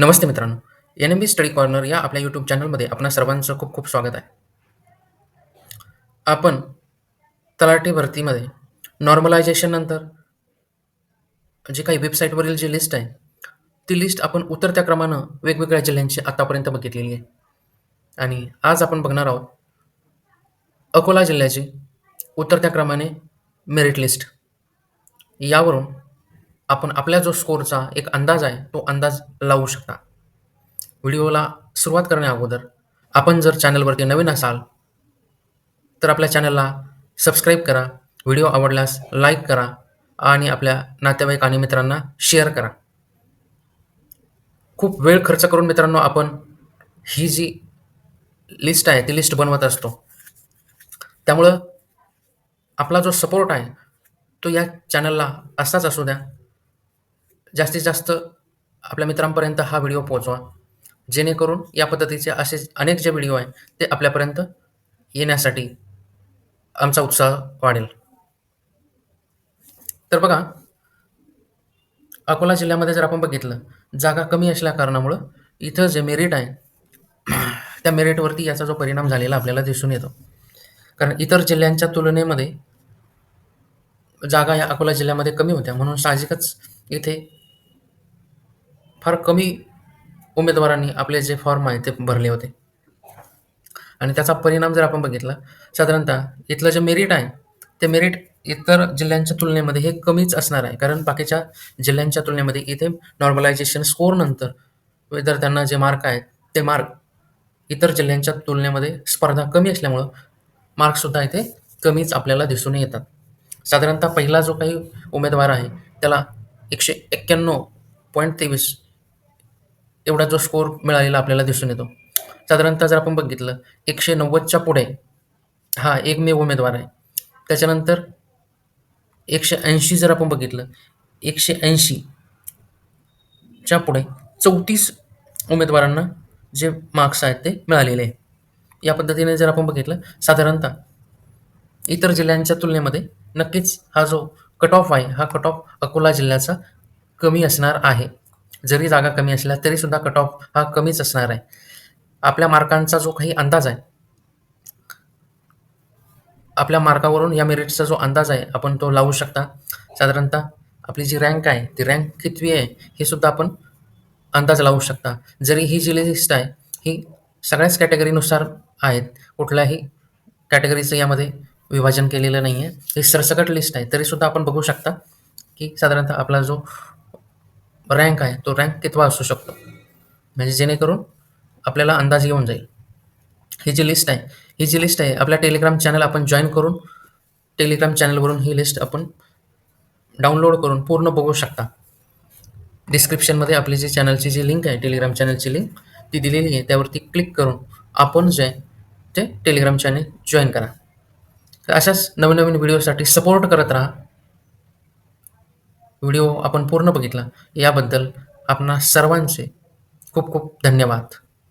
नमस्ते मित्रांनो. N M B study corner या आपल्या यूट्यूब चॅनलमध्ये आपणा सर्वांचं खूप खूप स्वागत आहे. आपण तलाठी भरतीमध्ये नॉर्मलायझेशन नंतर जी काही वेबसाईटवरील जी लिस्ट आहे ती लिस्ट आपण उतरत्या क्रमानं वेगवेगळ्या जिल्ह्यांची आतापर्यंत बघितलेली आहे. आणि आज आपण बघणार आहोत अकोला जिल्ह्याची उतरत्या क्रमाने मेरिट लिस्ट यावरून आपण आपल्या जो स्कोरचा एक अंदाज आहे तो अंदाज लावू शकता. व्हिडिओला सुरुवात करण्या अगोदर आपण जर चॅनलवरती नवीन असाल तर आपल्या चॅनलला सबस्क्राईब करा व्हिडिओ आवडल्यास लाईक करा आणि आपल्या नातेवाईक आणि मित्रांना शेअर करा. खूप वेळ खर्च करून मित्रांनो आपण ही जी लिस्ट आहे ती लिस्ट बनवत असतो. त्यामुळं आपला जो सपोर्ट आहे तो या चॅनलला असाच असू द्या जास्तीत जास्त आपल्या मित्रांपर्यंत हा व्हिडिओ पोहोचवा. जेणेकरून या पद्धतीचे असे अनेक जे व्हिडिओ आहे ते आपल्यापर्यंत येण्यासाठी आमचा उत्साह वाढेल. तर बघा अकोला जिल्ह्यामध्ये जर आपण बघितलं जागा कमी असल्या कारणामुळं इथं जे मेरिट आहे त्या मेरिटवरती याचा जो परिणाम झालेला आपल्याला दिसून येतो. कारण इतर जिल्ह्यांच्या तुलनेमध्ये जागा या अकोला जिल्ह्यामध्ये कमी होत्या. म्हणून साहजिकच इथे फार कमी उमेदवारांनी आपले जे फॉर्म आहे ते भरले होते. आणि त्याचा परिणाम जर आपण बघितला साधारणतः इथलं जे मेरिट आहे ते मेरिट इतर जिल्ह्यांच्या तुलनेमध्ये हे कमीच असणार आहे. कारण बाकीच्या जिल्ह्यांच्या तुलनेमध्ये इथे नॉर्मलायझेशन स्कोरनंतर विद्यार्थ्यांना जे मार्क आहेत ते मार्क इतर जिल्ह्यांच्या तुलनेमध्ये स्पर्धा कमी असल्यामुळं मार्कसुद्धा इथे कमीच आपल्याला दिसून येतात. साधारणतः पहिला जो काही उमेदवार आहे त्याला एकशे एक्क्याण्णव पॉईंट तेवीस एवढा जो स्कोअर मिळालेला आपल्याला दिसून येतो. साधारणतः जर आपण बघितलं एकशे नव्वदच्या पुढे हा एकमेव उमेदवार आहे. त्याच्यानंतर एकशे ऐंशी जर आपण बघितलं एकशे ऐंशीच्या पुढे चौतीस उमेदवारांना जे मार्क्स आहेत ते मिळालेले आहे. या पद्धतीने जर आपण बघितलं साधारणतः इतर जिल्ह्यांच्या तुलनेमध्ये नक्कीच हा जो कट ऑफ आहे हा कट ऑफ अकोला जिल्ह्याचा कमी असणार आहे. जरी जागा कमी असल्या तरीसुद्धा कट ऑफ हा कमीच असणार आहे. आपल्या मार्कांचा जो काही अंदाज आहे आपल्या मार्कावरून या मेरिटचा जो अंदाज आहे आपण तो लावू शकता. साधारणतः आपली जी रँक आहे ती रँक कितवी आहे हे सुद्धा आपण अंदाज लावू शकता. जरी ही जी लिस्ट आहे ही सगळ्याच कॅटेगरीनुसार आहेत. कुठल्याही कॅटेगरीचं यामध्ये विभाजन केलेलं नाही आहे ही सरसकट लिस्ट आहे तरीसुद्धा आपण बघू शकता की साधारणतः आपला जो रँक आहे तो रँक कितवा असू शकतो? म्हणजे जेणेकरून आपल्याला अंदाज येऊन जाईल. ही जी लिस्ट आहे ही जी लिस्ट आहे आपल्या टेलिग्राम चॅनल आपण जॉईन करून टेलिग्राम चॅनलवरून ही लिस्ट आपण डाउनलोड करून पूर्ण बघू शकता. डिस्क्रिप्शनमध्ये आपली जी चॅनलची जी लिंक आहे टेलिग्राम चॅनलची लिंक ती दिलेली आहे त्यावरती क्लिक करून आपण जे आहे ते टेलिग्राम चॅनल जॉईन करा. तर अशाच नवीन नवीन व्हिडिओसाठी सपोर्ट करत राहा. व्हिडिओ आपण पूर्ण बघितला. याबद्दल आपणा सर्वांचे खूप खूप धन्यवाद.